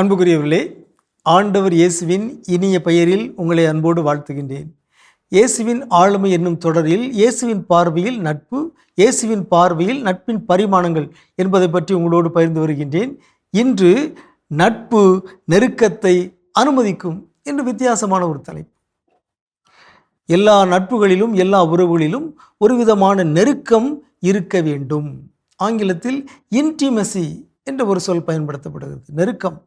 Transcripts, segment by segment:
அன்புக்குரியவர்களே ஆண்டவர் இயேசுவின் இனிய பெயரில் உங்களை அன்போடு வாழ்த்துகின்றேன். இயேசுவின் ஆளுமை என்னும் தொடரில் இயேசுவின் பார்வையில் நட்பு இயேசுவின் பார்வையில் நட்பின் பரிமாணங்கள் என்பதை பற்றி உங்களோடு பகிர்ந்து வருகின்றேன். இன்று நட்பு நெருக்கத்தை அனுமதிக்கும் என்று வித்தியாசமான ஒரு தலைப்பு. எல்லா நட்புகளிலும் எல்லா உறவுகளிலும் ஒரு விதமான நெருக்கம் இருக்க வேண்டும். ஆங்கிலத்தில் இன்டிமசி என்ற ஒரு சொல் பயன்படுத்தப்படுகிறது. நெருக்கம்.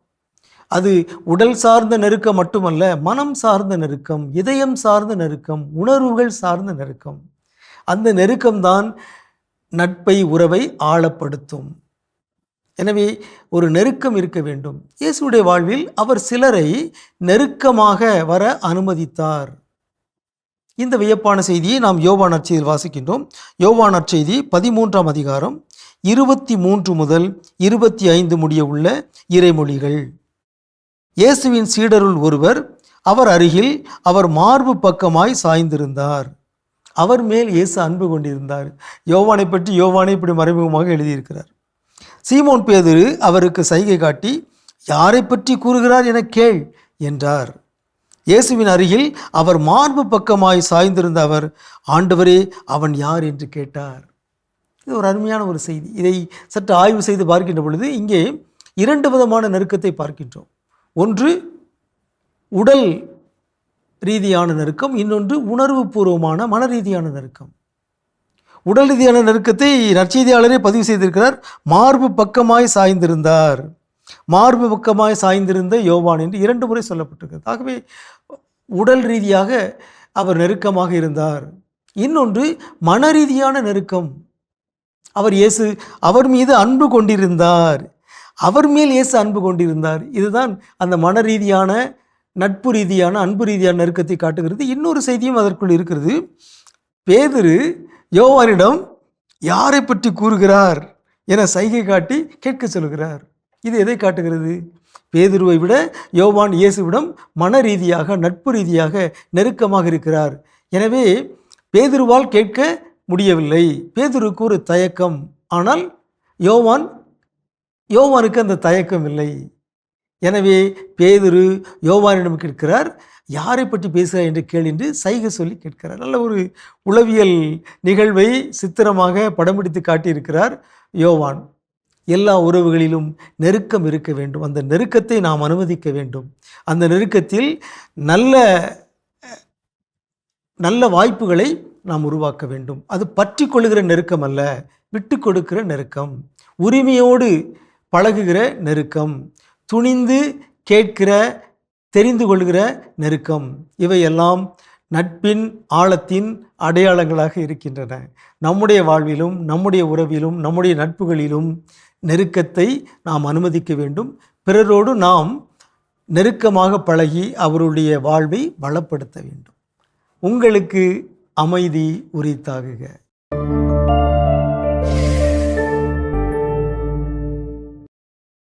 அது உடல் சார்ந்த நெருக்கம் மட்டுமல்ல மனம் சார்ந்த நெருக்கம் இதயம் சார்ந்த நெருக்கம் உணர்வுகள் சார்ந்த நெருக்கம். அந்த நெருக்கம்தான் நட்பை உறவை ஆழப்படுத்தும். எனவே ஒரு நெருக்கம் இருக்க வேண்டும். இயேசுடைய வாழ்வில் அவர் சிலரை நெருக்கமாக வர அனுமதித்தார். இந்த வியப்பான செய்தியை நாம் யோவான் நற்செய்தியில் வாசிக்கின்றோம். யோவான் நற்செய்தி பதிமூன்றாம் அதிகாரம் இருபத்தி மூன்று முதல் இருபத்தி ஐந்து முடிய உள்ள இறைமொழிகள். இயேசுவின் சீடருள் ஒருவர் அவர் அருகில் அவர் மார்பு பக்கமாய் சாய்ந்திருந்தார். அவர் மேல் இயேசு அன்பு கொண்டிருந்தார். யோவானை பற்றி யோவானை இப்படி மறைமுகமாக எழுதியிருக்கிறார். சீமோன் பேதுரு அவருக்கு சைகை காட்டி யாரை பற்றி கூறுகிறார் என கேள் என்றார். இயேசுவின் அருகில் அவர் மார்பு பக்கமாய் சாய்ந்திருந்த அவர் ஆண்டவரே அவன் யார்? என்று கேட்டார். இது ஒரு அருமையான ஒரு செய்தி. இதை சற்று ஆய்வு செய்து பார்க்கின்ற பொழுது இங்கே இரண்டு விதமான நெருக்கத்தை பார்க்கின்றோம். ஒன்று உடல் ரீதியான நெருக்கம் இன்னொன்று உணர்வு பூர்வமான மன ரீதியான நெருக்கம். உடல் ரீதியான நெருக்கத்தை நற்செய்தியாளரே பதிவு செய்திருக்கிறார். மார்பு பக்கமாய் சாய்ந்திருந்தார். மார்பு பக்கமாய் சாய்ந்திருந்த யோவான் என்று இரண்டு முறை சொல்லப்பட்டிருக்கிறது. ஆகவே உடல் ரீதியாக அவர் நெருக்கமாக இருந்தார். இன்னொன்று மன ரீதியான நெருக்கம். அவர் இயேசு அவர் மீது அன்பு கொண்டிருந்தார். அவர் மேல் இயேசு அன்பு கொண்டிருந்தார். இதுதான் அந்த மன ரீதியான நட்பு ரீதியான அன்பு ரீதியான நெருக்கத்தை காட்டுகிறது. இன்னொரு செய்தியும் அதற்குள் இருக்கிறது. பேதுரு யோவானிடம் யாரை பற்றி கூறுகிறார்? என சைகை காட்டி கேட்க சொல்கிறார். இது எதை காட்டுகிறது? பேதுருவை விட யோவான் இயேசுவிடம் மன ரீதியாக நட்பு ரீதியாக நெருக்கமாக இருக்கிறார். எனவே பேதுருவால் கேட்க முடியவில்லை. பேதுருக்கு ஒரு தயக்கம். ஆனால் யோவான் யோவானுக்கு அந்த தயக்கம் இல்லை எனவே பேதுரு யோவானிடம் கேட்கிறார் யாரை பற்றி பேசுகிறார் என்று கேள் என்று சைகை சொல்லி கேட்கிறார். நல்ல ஒரு உளவியல் நிகழ்வை சித்திரமாக படம் பிடித்து காட்டியிருக்கிறார் யோவான். எல்லா உறவுகளிலும் நெருக்கம் இருக்க வேண்டும். அந்த நெருக்கத்தை நாம் அனுமதிக்க வேண்டும். அந்த நெருக்கத்தில் நல்ல நல்ல வாய்ப்புகளை நாம் உருவாக்க வேண்டும். அது பற்றி கொள்கிற நெருக்கம் அல்ல விட்டு கொடுக்கிற நெருக்கம். உரிமையோடு பழகுகிற நெருக்கம் துணிந்து கேட்கிற தெரிந்து கொள்கிற நெருக்கம் இவையெல்லாம் நட்பின் ஆழத்தின் அடையாளங்களாக இருக்கின்றன. நம்முடைய வாழ்விலும் நம்முடைய உறவிலும் நம்முடைய நட்புகளிலும் நெருக்கத்தை நாம் அனுமதிக்க வேண்டும். பிறரோடு நாம் நெருக்கமாக பழகி அவருடைய வாழ்வை வளப்படுத்த வேண்டும். உங்களுக்கு அமைதி உரித்தாகுக.